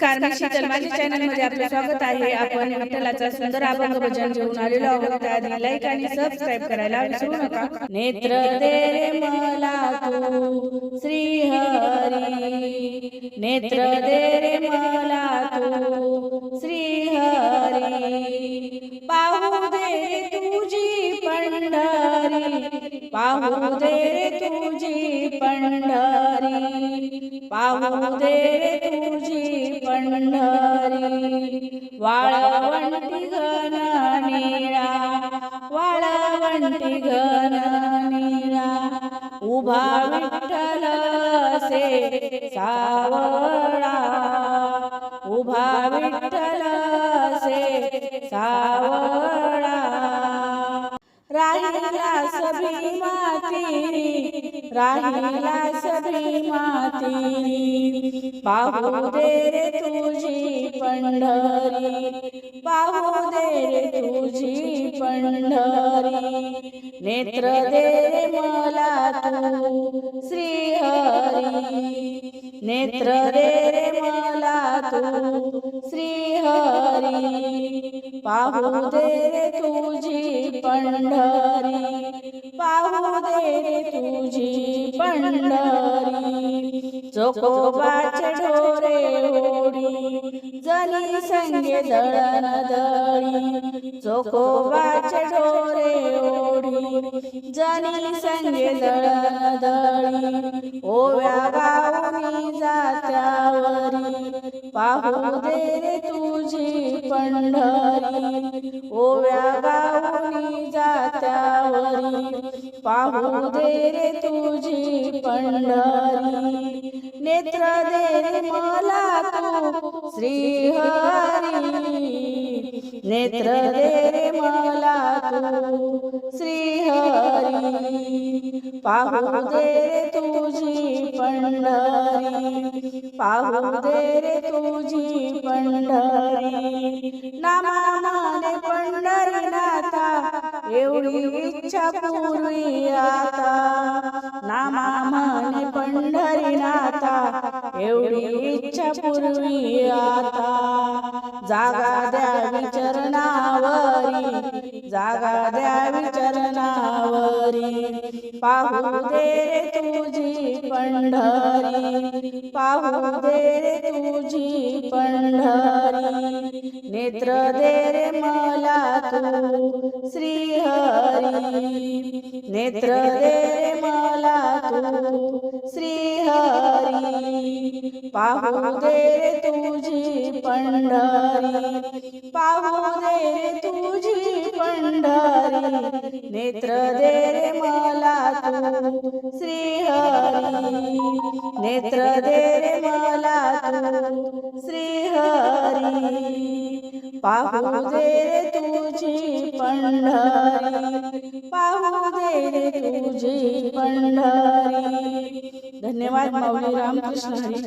नमस्कार मी शीतल माझ्या चॅनलमध्ये आपलं स्वागत आहे. आपण विठ्ठलाचा सुंदर अभंग भजन घेऊन आलेलो आहोत. त्याआधी लाईक आणि सबस्क्राईब करायला विसरू नका. नेत्र दे रे मला तू श्री हरी नेत्र दे रे मला तू श्री हरी पाहू दे तुझी पंढरी पाहू दे तुझी पंढरी पाहू दे तुझी पंढरी वाळवंटी घन निळा वाळवंटी घन निळा. उभा विठ्ठल से सावळा उभा विठ्ठल से सावळा. राहिला सभी माती राहिला सभी माती पाहू दे रे तुझी पंढरी पाहू दे रे तुझी पंढरी. नेत्र दे रे मला तू श्री हरी नेत्र दे रे मला तू श्री हरी पाहू दे रे तुझी पंढरी पाहू दे तुझी पंढरी. चोकोबाचे ढोरे ओढी जनी संगे दळण दळी चोकोबाचे ढोरे ओढी जनी संगे दळण दळी ओव्या गावनी जात्यावरी. पाहू दे रे तुझी पंढरी. ओव्या गावनी जात्यावरी. पाहू दे रे तुझी पंढरी. नेत्र दे रे मला तू श्रीहरी. नेत्र दे रे मला तू श्रीहरी. पाहू दे रे तुझी पंढरी. पाहू दे रे तुझी पंढरी. नामा पंढरी नाता एवढी इच्छा पूर्वी आता. नामाने पंढरी नाता एवढी इच्छा पूर्वी आता. जागा द्यावी जागा द्यावी चरणावरी. पाहू दे रे तुझी पंढरी. पाहू दे रे तुझी पंढरी. नेत्र दे रे मला तू श्रीहरी. हरी पाहू दे रे तुझी पंढरी. पाहू दे रे तुझी पंढरी. नेत्र दे रे मला तू श्रीहरी. नेत्र दे रे मला तू श्रीहरी. पाहू दे रे तुझी पंढरी. पाहू तुझी पंढरी. धन्यवाद माऊली रामकृष्ण हरी.